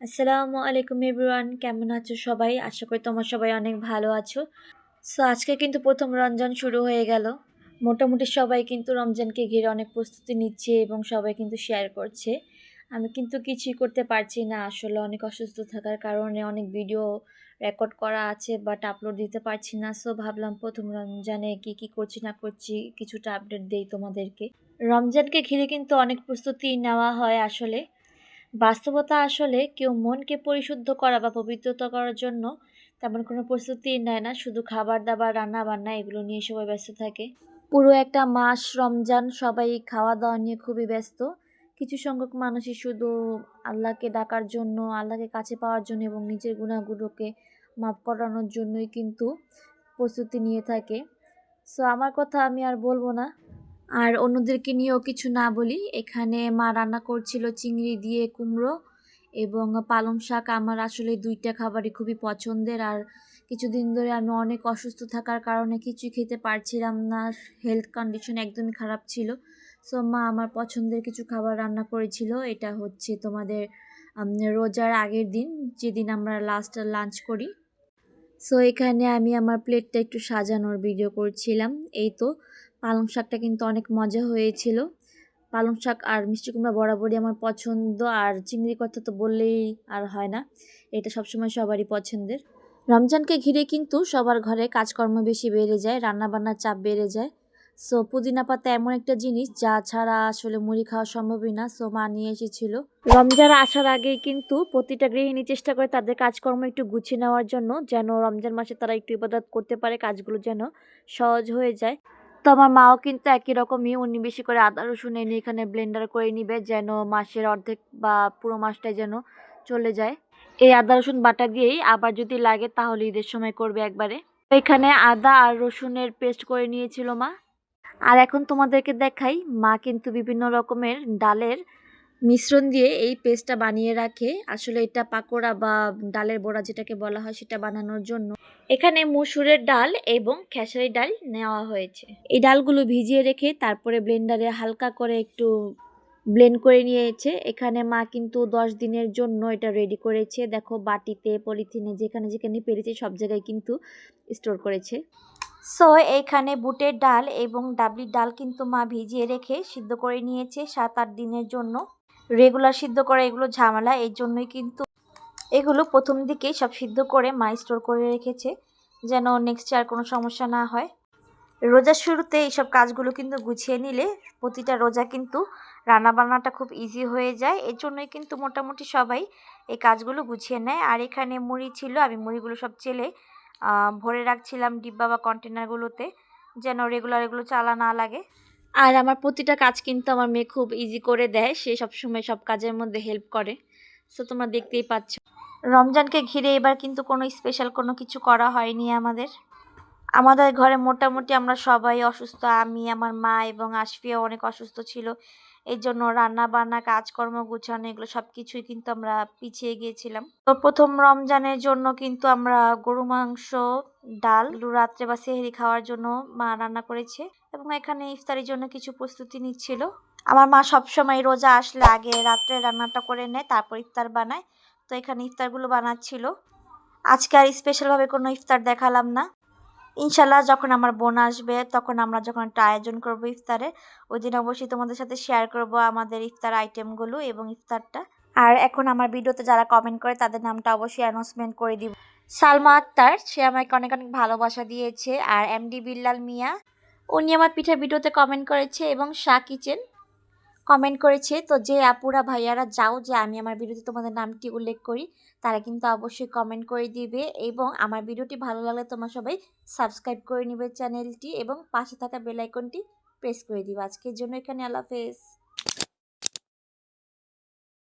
আসসালামু আলাইকুম এভরিওয়ান, কেমন আছো সবাই? আশা করি তোমার সবাই অনেক ভালো আছো। সো, আজকে কিন্তু প্রথম রমজান শুরু হয়ে গেল। মোটামুটি সবাই কিন্তু রমজানকে ঘিরে অনেক প্রস্তুতি নিচ্ছে এবং সবাই কিন্তু শেয়ার করছে। আমি কিন্তু কিছুই করতে পারছি না, আসলে অনেক অসুস্থ থাকার কারণে অনেক ভিডিও রেকর্ড করা আছে বাট আপলোড দিতে পারছি না। সো, ভাবলাম প্রথম রমজানে কি কি করছি না করছি, কিছুটা আপডেট দেই তোমাদেরকে। রমজানকে ঘিরে কিন্তু অনেক প্রস্তুতি নেওয়া হয় আসলে। বাস্তবতা আসলে কেউ মনকে পরিশুদ্ধ করা বা পবিত্রতা করার জন্য তেমন কোনো প্রস্তুতি নেয় না। শুধু খাবার দাবার রান্না বান্না এগুলো নিয়ে সবাই ব্যস্ত থাকে। পুরো একটা মাস রমজান, সবাই খাওয়া দাওয়া নিয়ে খুবই ব্যস্ত। কিছু সংখ্যক মানুষই শুধু আল্লাহকে ডাকার জন্য, আল্লাহকে কাছে পাওয়ার জন্য এবং নিজের গুণাগুলোকে মাফ করানোর জন্যই কিন্তু প্রস্তুতি নিয়ে থাকে। সো আমার কথা আমি আর বলব না। আর অন্যদেরকে নিয়েও কিছু না বলি। এখানে মা রান্না করছিল চিংড়ি দিয়ে কুমড়ো এবং পালং শাক। আমার আসলে দুইটা খাবারই খুবই পছন্দের। আর কিছুদিন ধরে আমি অনেক অসুস্থ থাকার কারণে কিছুই খেতে পারছিলাম না। হেলথ কন্ডিশন একদমই খারাপ ছিল। সো মা আমার পছন্দের কিছু খাবার রান্না করেছিল। এটা হচ্ছে তোমাদের রোজার আগের দিন, যেদিন আমরা লাস্ট লাঞ্চ করি। সো এখানে আমি আমার প্লেটটা একটু সাজানোর ভিডিও করছিলাম। এই তো পালং শাকটা কিন্তু অনেক মজা হয়েছিল। পালং শাক আর মিষ্টি কুমড়া বরাবরই আমার পছন্দ, আর চিংড়ি কথা তো বললেই আর হয় না। এটা সবসময় সবারই পছন্দের। রমজানকে ঘিরে কিন্তু সবার ঘরে কাজকর্ম বেশি বেড়ে যায়, রান্নাবান্নার চাপ বেড়ে যায়। সো পুদিনা পাতা এমন একটা জিনিস যা ছাড়া আসলে মুড়ি খাওয়া সম্ভবই না। সো মা নিয়ে এসেছিল। রমজান আসার আগেই কিন্তু প্রতিটা গৃহিণী চেষ্টা করে তাদের কাজকর্ম একটু গুছিয়ে নেওয়ার জন্য, যেন রমজান মাসে তারা একটু ইবাদত করতে পারে, কাজগুলো যেন সহজ হয়ে যায়। তো আমার মাও কিন্তু একই রকমই। উনি বেশি করে আদা, রসুন এনে এখানে ব্লেন্ডার করে নিবে যেন মাসের অর্ধেক বা পুরো মাসটাই যেন চলে যায়। এই আদা, রসুন বাটা দিয়েই আবার যদি লাগে তাহলে ঈদের সময় করবে একবারে। এখানে আদা আর রসুনের পেস্ট করে নিয়েছিল মা। আর এখন তোমাদেরকে দেখাই, মা কিন্তু বিভিন্ন রকমের ডালের মিশ্রণ দিয়ে এই পেস্টটা বানিয়ে রাখে। আসলে এটা পাকোড়া বা ডালের বড়া যেটাকে বলা হয় সেটা বানানোর জন্য। এখানে মুসুরের ডাল এবং খেসারি ডাল নেওয়া হয়েছে। এই ডালগুলো ভিজিয়ে রেখে তারপরে ব্লেন্ডারে হালকা করে একটু ব্লেন্ড করে নিয়েছে। এখানে মা কিন্তু দশ দিনের জন্য এটা রেডি করেছে। দেখো বাটিতে, পলিথিনে, যেখানে যেখানে পেরেছে সব জায়গায় কিন্তু স্টোর করেছে। সো এখানে বুটের ডাল এবং ডাবলির ডাল কিন্তু মা ভিজিয়ে রেখে সিদ্ধ করে নিয়েছে সাত আট দিনের জন্য। রেগুলার সিদ্ধ করা এগুলো ঝামেলা এই জন্যই কিন্তু এগুলো প্রথম দিকেই সব সিদ্ধ করে মা স্টোর করে রেখেছে, যেন নেক্সট আর কোনো সমস্যা না হয়। রোজার শুরুতে এইসব কাজগুলো কিন্তু গুছিয়ে নিলে প্রতিটা রোজা কিন্তু রান্নাবান্নাটা খুব ইজি হয়ে যায়, এর জন্যই কিন্তু মোটামুটি সবাই এই কাজগুলো গুছিয়ে নেয়। আর এখানে মুড়ি ছিল, আমি মুড়িগুলো সব চেলে ভরে রাখছিলাম ডিব্বা বা কন্টেনারগুলোতে যেন রেগুলার এগুলো চালা না লাগে। আর আমার প্রতিটা কাজ কিন্তু আমার মেয়ে খুব ইজি করে দেয়। সে সবসময় সব কাজের মধ্যে হেল্প করে। সো তোমরা দেখতেই পাচ্ছ। রমজানকে ঘিরে এবার কিন্তু কোনো স্পেশাল কোনো কিছু করা হয়নি আমাদের। আমাদের ঘরে মোটামুটি আমরা সবাই অসুস্থ। আমি, আমার মা এবং আশফিয়া অনেক অসুস্থ ছিল। এই জন্য রান্না বান্না কাজকর্ম, গুছানো এগুলো সব কিছুই কিন্তু আমরা পিছিয়ে গিয়েছিলাম। তো প্রথম রমজানের জন্য কিন্তু আমরা গরু, মাংস, ডাল রাত্রে বা সেহেরি খাওয়ার জন্য মা রান্না করেছে। এবং এখানে ইফতারির জন্য কিছু প্রস্তুতি নিচ্ছিল। আমার মা সবসময় রোজা আসলে আগে রাত্রে রান্নাটা করে নেয়, তারপর ইফতার বানায়। তো এখানে ইফতারগুলো বানাচ্ছিল। আজকে আর স্পেশালভাবে কোনো ইফতার দেখালাম না। ইনশাল্লাহ যখন আমার বোন আসবে, তখন আমরা যখন একটা আয়োজন করব ইফতারে ওই দিন অবশ্যই তোমাদের সাথে শেয়ার করব আমাদের ইফতার আইটেমগুলো এবং ইফতারটা। আর এখন আমার ভিডিওতে যারা কমেন্ট করে, তাদের নামটা অবশ্যই অ্যানাউন্সমেন্ট করে দিব। সালমা আক্তার, সে আমাকে অনেক অনেক ভালোবাসা দিয়েছে। আর এমডি বিল্লাল মিয়া উনি আমার পিঠার ভিডিওতে কমেন্ট করেছে এবং শাহ কিচেন কমেন্ট করেছে, তো যে আপুরা ভাইয়ারা, যাও যে আমি আমার ভিডিওতে তোমাদের নামটি উল্লেখ করি, তারা কিন্তু অবশ্যই কমেন্ট করে দিবে এবং আমার ভিডিওটি ভালো লাগলে তোমার সবাই সাবস্ক্রাইব করে নিবে চ্যানেলটি এবং পাশে থাকা বেলাইকনটি প্রেস করে দিবে। আজকের জন্য এখানে, আল্লাহ হাফেজ।